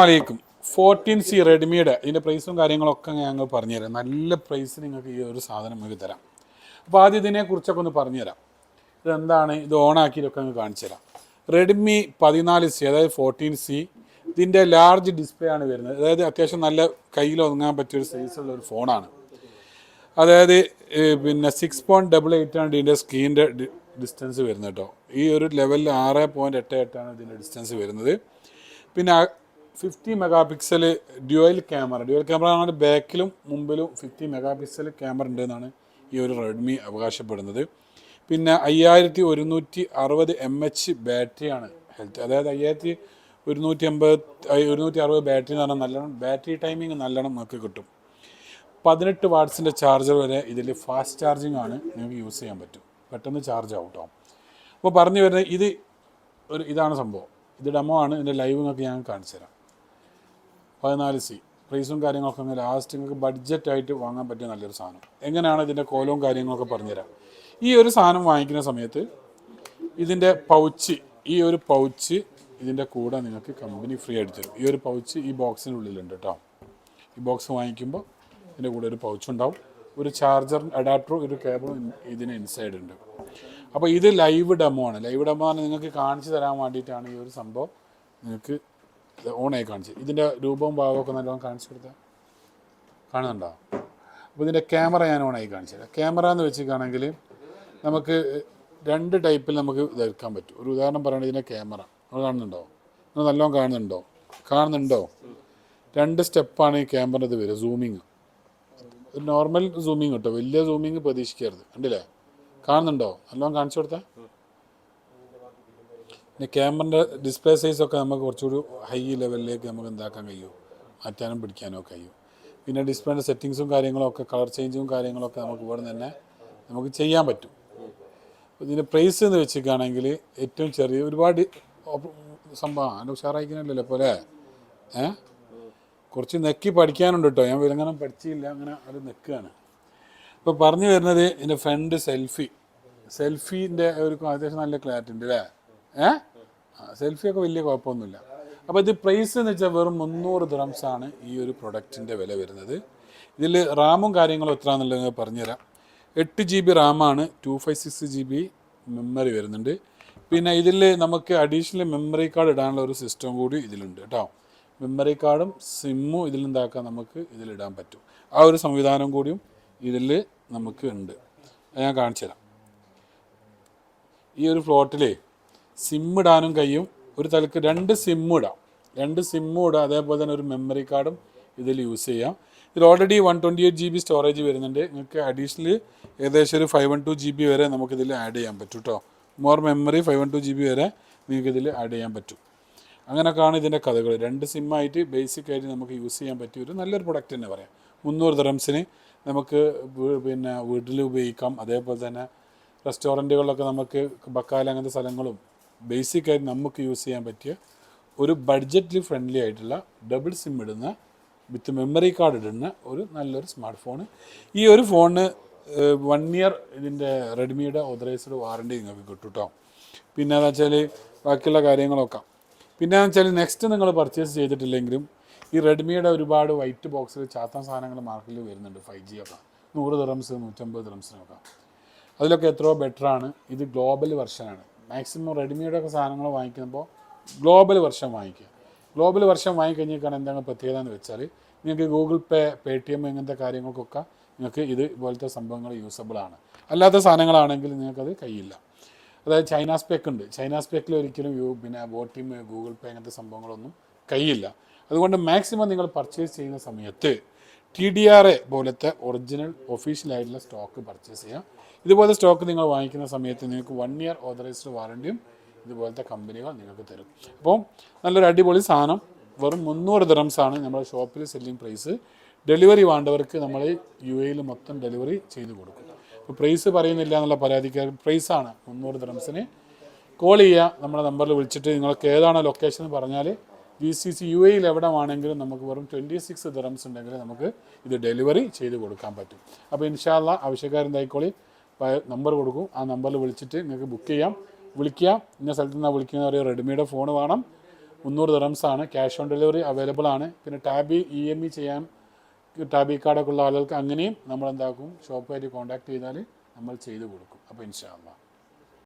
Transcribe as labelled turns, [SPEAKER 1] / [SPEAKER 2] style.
[SPEAKER 1] വലൈക്കും fourteen C റെഡ്മിയുടെ ഇതിന്റെ പ്രൈസും കാര്യങ്ങളൊക്കെ ഞങ്ങൾ പറഞ്ഞുതരാം. നല്ല പ്രൈസ് നിങ്ങൾക്ക് ഈ ഒരു സാധനം നമുക്ക് തരാം. അപ്പോൾ ആദ്യം ഇതിനെക്കുറിച്ചൊക്കെ ഒന്ന് പറഞ്ഞുതരാം. ഇതെന്താണ്? ഇത് ഓണാക്കിയിട്ടൊക്കെ അങ്ങ് കാണിച്ചു തരാം. റെഡ്മി പതിനാല് സി അതായത് ഫോർട്ടീൻ സി ഇതിന്റെ ലാർജ് ഡിസ്പ്ലേ ആണ് വരുന്നത്. അതായത് അത്യാവശ്യം നല്ല കയ്യിൽ ഒതുങ്ങാൻ പറ്റിയ ഒരു സൈസുള്ള ഒരു ഫോണാണ് അതായത് പിന്നെ സിക്സ് പോയിന്റ് ഡബിൾ എയ്റ്റ് ആണ് ഇതിന്റെ സ്ക്രീനിന്റെ ഡിസ്റ്റൻസ് വരുന്നത് കേട്ടോ. ഈ ഒരു ലെവലിൽ ആറ് പോയിന്റ് എട്ട് എട്ടാണ് ഇതിന്റെ ഡിസ്റ്റൻസ് വരുന്നത്. പിന്നെ fifty megapixel dual camera. Dual camera ആണ് ബാക്കിലും മുമ്പിലും ഫിഫ്റ്റി മെഗാ പിക്സൽ ക്യാമറ ഉണ്ട് എന്നാണ് ഈ ഒരു റെഡ്മി അവകാശപ്പെടുന്നത്. പിന്നെ അയ്യായിരത്തി ഒരുന്നൂറ്റി അറുപത് എം എച്ച് ബാറ്ററിയാണ് ഹെൽത്ത് അതായത് അയ്യായിരത്തി ഒരുന്നൂറ്റി അമ്പത് ഒരുന്നൂറ്റി അറുപത് ബാറ്ററി എന്ന് പറഞ്ഞാൽ നല്ലോണം ബാറ്ററി ടൈമിങ് നല്ലോണം നമുക്ക് കിട്ടും. പതിനെട്ട് വാട്ട്സിന്റെ ചാർജർ വരെ ഇതിൽ ഫാസ്റ്റ് ചാർജിങ് ആണ് നിങ്ങൾക്ക് യൂസ് ചെയ്യാൻ പറ്റും. പെട്ടെന്ന് ചാർജ് ആവും അപ്പോൾ പറഞ്ഞു വരുന്നത് ഇത് ഒരു ഇതാണ് സംഭവം. ഇത് ഡെമോ ആണ്. ഇതിന്റെ ലൈവ് നിങ്ങൾക്ക് ഞാൻ കാണിച്ചു തരാം പതിനാല് സി. പ്രൈസും കാര്യങ്ങളൊക്കെ അങ്ങനെ ലാസ്റ്റ് നിങ്ങൾക്ക് ബഡ്ജറ്റായിട്ട് വാങ്ങാൻ പറ്റിയ നല്ലൊരു സാധനം. എങ്ങനെയാണ് ഇതിന്റെ കോലവും കാര്യങ്ങളൊക്കെ പറഞ്ഞുതരാം. ഈ ഒരു സാധനം വാങ്ങിക്കുന്ന സമയത്ത് ഇതിന്റെ പൗച്ച് ഈ ഒരു പൗച്ച് ഇതിന്റെ കൂടെ നിങ്ങൾക്ക് കമ്പനി ഫ്രീ ആയിട്ട് തരും. ഈ ഒരു പൗച്ച് ഈ ബോക്സിനുള്ളിലുണ്ട് കേട്ടോ ഈ ബോക്സ് വാങ്ങിക്കുമ്പോൾ ഇതിന്റെ കൂടെ ഒരു പൗച്ച് ഉണ്ടാവും. ഒരു ചാർജർ അഡാപ്റ്ററും ഒരു കേബിളും ഇതിന് ഇൻസൈഡ് ഉണ്ട്. അപ്പോൾ ഇത് ലൈവ് ഡെമോ ആണ്. ലൈവ് ഡെമോ ആണ് നിങ്ങൾക്ക് കാണിച്ചു തരാൻ വേണ്ടിയിട്ടാണ് ഈ ഒരു സംഭവം നിങ്ങൾക്ക് ഓണായി കാണിച്ച്. ഇതിന്റെ രൂപവും ഭാവവും ഒക്കെ നല്ലോണം കാണിച്ചു കൊടുത്താൽ കാണുന്നുണ്ടോ? അപ്പോൾ ഇതിന്റെ ക്യാമറ ഞാൻ ഓണായി കാണിച്ചു തരാം. ക്യാമറ എന്ന് വെച്ചിട്ടാണെങ്കിൽ നമുക്ക് രണ്ട് ടൈപ്പിൽ നമുക്ക് ഇതെടുക്കാൻ പറ്റും. ഒരു ഉദാഹരണം പറയുകയാണെങ്കിൽ ഇതിന്റെ ക്യാമറ. നമ്മൾ കാണുന്നുണ്ടോ? നിങ്ങൾ നല്ലോണം കാണുന്നുണ്ടോ? കാണുന്നുണ്ടോ? രണ്ട് സ്റ്റെപ്പാണ് ഈ ക്യാമറ ഇത് വരിക സൂമിങ് നോർമൽ സൂമിങ് കേട്ടോ. വലിയ സൂമിങ് പ്രതീക്ഷിക്കരുത്. കണ്ടില്ലേ? കാണുന്നുണ്ടോ? നല്ലോണം കാണിച്ചു കൊടുത്താൽ പിന്നെ ക്യാമറിന്റെ ഡിസ്പ്ലേ സൈസൊക്കെ നമുക്ക് കുറച്ചുകൂടി ഹൈ ലെവലിലേക്ക് നമുക്ക് എന്താക്കാൻ കഴിയും? മാറ്റാനും പിടിക്കാനും ഒക്കെ കഴിയും. പിന്നെ ഡിസ്പ്ലേന്റെ സെറ്റിങ്സും കാര്യങ്ങളൊക്കെ കളർ ചേഞ്ചും കാര്യങ്ങളൊക്കെ നമുക്ക് ഇവിടെ തന്നെ നമുക്ക് ചെയ്യാൻ പറ്റും. ഇതിന്റെ പ്രൈസ് എന്ന് വെച്ചിരിക്കുകയാണെങ്കിൽ ഏറ്റവും ചെറിയ ഒരുപാട് സംഭവം അതിന്റെ ഉഷാറായിക്കണല്ലോ പോലെ? ഏ? കുറച്ച് നെക്കി പഠിക്കാനുണ്ട് കേട്ടോ ഞാൻ വിലങ്ങനെ പഠിച്ചില്ല അങ്ങനെ അത് നിൽക്കുകയാണ് ഇപ്പോൾ പറഞ്ഞു വരുന്നത് എന്റെ ഫ്രണ്ട് സെൽഫി. സെൽഫീന്റെ ഒരു അത്യാവശ്യം നല്ല ക്ലാരിറ്റി ഉണ്ട് അല്ലേ ഏ? സെൽഫിയൊക്കെ വലിയ കുഴപ്പമൊന്നുമില്ല. അപ്പോൾ ഇത് പ്രൈസ് എന്ന് വെച്ചാൽ വെറും മുന്നൂറ് ആണ് ഈ ഒരു പ്രൊഡക്റ്റിന്റെ വില വരുന്നത്. ഇതിൽ റാമും കാര്യങ്ങളും എത്രയാണെന്നുള്ളത് പറഞ്ഞുതരാം. എട്ട് G B റാമാണ് two five six G B memory വരുന്നുണ്ട്. പിന്നെ ഇതിൽ നമുക്ക് അഡീഷണൽ മെമ്മറി കാർഡ് ഇടാനുള്ള ഒരു സിസ്റ്റം കൂടി ഇതിലുണ്ട് കേട്ടോ. മെമ്മറി കാർഡും സിമ്മും ഇതിൽ എന്താക്കാൻ നമുക്ക് ഇതിലിടാൻ പറ്റും. ആ ഒരു സംവിധാനം കൂടിയും ഇതിൽ നമുക്ക് ഉണ്ട്. ഞാൻ കാണിച്ചു തരാം ഈ ഒരു ഫ്ലോട്ടിലേ സിം ഇടാനും കഴിയും. ഒരു തലക്ക് രണ്ട് സിമ്മും ഇടാം. രണ്ട് സിമ്മും ഇടാം. അതേപോലെ തന്നെ ഒരു മെമ്മറി കാർഡും ഇതിൽ യൂസ് ചെയ്യാം. ഇതിൽ already one twenty eight G B storage വരുന്നുണ്ട്. നിങ്ങൾക്ക് അഡീഷണൽ ഏകദേശം ഒരു five one two G B വരെ നമുക്കിതിൽ ആഡ് ചെയ്യാൻ പറ്റും കേട്ടോ more memory five one two G B വരെ നിങ്ങൾക്ക് ഇതിൽ ആഡ് ചെയ്യാൻ പറ്റും. അങ്ങനെയൊക്കെയാണ് ഇതിന്റെ കഥകൾ. രണ്ട് സിമ്മായിട്ട് ബേസിക് ആയിട്ട് നമുക്ക് യൂസ് ചെയ്യാൻ പറ്റിയ ഒരു നല്ലൊരു പ്രൊഡക്റ്റ് തന്നെ പറയാം. മുന്നൂറ് ദ്രംസിന് നമുക്ക് പിന്നെ വീട്ടിൽ ഉപയോഗിക്കാം. അതേപോലെ തന്നെ റെസ്റ്റോറന്റുകളിലൊക്കെ നമുക്ക് ബക്കാല അങ്ങനത്തെ സ്ഥലങ്ങളും ബേസിക് ആയിട്ട് നമുക്ക് യൂസ് ചെയ്യാൻ പറ്റിയ ഒരു ബഡ്ജറ്റിൽ ഫ്രണ്ട്ലി ആയിട്ടുള്ള ഡബിൾ സിം ഇടുന്ന വിത്ത് മെമ്മറി കാർഡ് ഇടുന്ന ഒരു നല്ലൊരു സ്മാർട്ട് ഫോൺ ഈ ഒരു ഫോണിന് വൺ ഇയർ ഇതിന്റെ റെഡ്മിയുടെ ഓതറൈസ്ഡ് വാറണ്ടി നിങ്ങൾക്ക് കിട്ടും കേട്ടോ പിന്നെ എന്താ വെച്ചാൽ ബാക്കിയുള്ള കാര്യങ്ങളൊക്കെ. പിന്നെ എന്ന് വെച്ചാൽ നെക്സ്റ്റ് നിങ്ങൾ പർച്ചേസ് ചെയ്തിട്ടില്ലെങ്കിലും ഈ റെഡ്മിയുടെ ഒരുപാട് വൈറ്റ് ബോക്സിൽ ചാത്ത സാധനങ്ങൾ മാർക്കറ്റിൽ വരുന്നുണ്ട് ഫൈവ് ജി ഒക്കെ. നൂറ് ദിറംസ് നൂറ്റമ്പത് ദിറംസിനൊക്കെ അതിലൊക്കെ എത്രയോ ബെറ്ററാണ് ഇത് ഗ്ലോബൽ വെർഷനാണ് മാക്സിമം റെഡ്മിയുടെ ഒക്കെ സാധനങ്ങൾ വാങ്ങിക്കുമ്പോൾ ഗ്ലോബൽ വെർഷൻ വാങ്ങിക്കുക. ഗ്ലോബൽ വെർഷൻ വാങ്ങിക്കഴിഞ്ഞാൽ എന്താണ് പ്രത്യേകത എന്ന് വെച്ചാൽ നിങ്ങൾക്ക് Google Pay Paytm ഇങ്ങനത്തെ കാര്യങ്ങൾക്കൊക്കെ നിങ്ങൾക്ക് ഇത് ഇതുപോലത്തെ സംഭവങ്ങൾ യൂസബിൾ ആണ്. അല്ലാത്ത സാധനങ്ങളാണെങ്കിൽ നിങ്ങൾക്കത് കഴിയില്ല അതായത് ചൈന സ്പെക്ക് ഉണ്ട്. ചൈന സ്പെക്കിൽ ഒരിക്കലും യു പിന്നെ ബോട്ടിം ഗൂഗിൾ പേ അങ്ങനത്തെ സംഭവങ്ങളൊന്നും കഴിയില്ല അതുകൊണ്ട് മാക്സിമം നിങ്ങൾ പർച്ചേസ് ചെയ്യുന്ന സമയത്ത് ടി ഡി ആർ എ പോലത്തെ ഒറിജിനൽ ഒഫീഷ്യലായിട്ടുള്ള സ്റ്റോക്ക് പർച്ചേസ് ചെയ്യാം. ഇതുപോലത്തെ സ്റ്റോക്ക് നിങ്ങൾ വാങ്ങിക്കുന്ന സമയത്ത് നിങ്ങൾക്ക് വൺ ഇയർ ഓതറൈസ്ഡ് വാറണ്ടിയും ഇതുപോലത്തെ കമ്പനികൾ നിങ്ങൾക്ക് തരും. അപ്പോൾ നല്ലൊരു അടിപൊളി സാധനം. വെറും മുന്നൂറ് ദ്രംസ് ആണ് നമ്മുടെ ഷോപ്പിൽ സെല്ലിംഗ് പ്രൈസ് ഡെലിവറി വേണ്ടവർക്ക് നമ്മൾ യു എയിൽ മൊത്തം ഡെലിവറി ചെയ്ത് കൊടുക്കും. അപ്പോൾ പ്രൈസ് പറയുന്നില്ല എന്നുള്ള പരാതിക്ക് പ്രൈസാണ് മുന്നൂറ് ദിറംസിന് കോൾ ചെയ്യുക നമ്മുടെ നമ്പറിൽ വിളിച്ചിട്ട് നിങ്ങൾക്ക് ഏതാണ് ലൊക്കേഷൻ പറഞ്ഞാൽ ജി സി സി യു എയിൽ എവിടെ വേണമെങ്കിലും നമുക്ക് വെറും ട്വന്റി സിക്സ് ദിറംസ് ഉണ്ടെങ്കിൽ നമുക്ക് ഇത് ഡെലിവറി ചെയ്ത് കൊടുക്കാൻ പറ്റും. അപ്പോൾ ഇൻഷാല്ല ആവശ്യക്കാരെന്തായിക്കോളി നമ്പർ കൊടുക്കും. ആ നമ്പറിൽ വിളിച്ചിട്ട് നിങ്ങൾക്ക് ബുക്ക് ചെയ്യാം. വിളിക്കുക. ഇന്ന സ്ഥലത്ത് നിന്നാണ് വിളിക്കുന്ന ഒരു റെഡ്മിയുടെ ഫോൺ വേണം. മുന്നൂറ് ദിറംസ് ആണ്. ക്യാഷ് ഓൺ ഡെലിവറി അവൈലബിൾ ആണ്. പിന്നെ ടാബി ഇ എം ഇ ചെയ്യാൻ ടാബി കാർഡൊക്കെ ഉള്ള ആളുകൾക്ക് അങ്ങനെയും നമ്മൾ എന്താക്കും ഷോപ്പുമായിട്ട് കോൺടാക്ട് ചെയ്താൽ നമ്മൾ ചെയ്ത് കൊടുക്കും. അപ്പോൾ ഇൻഷാല്ല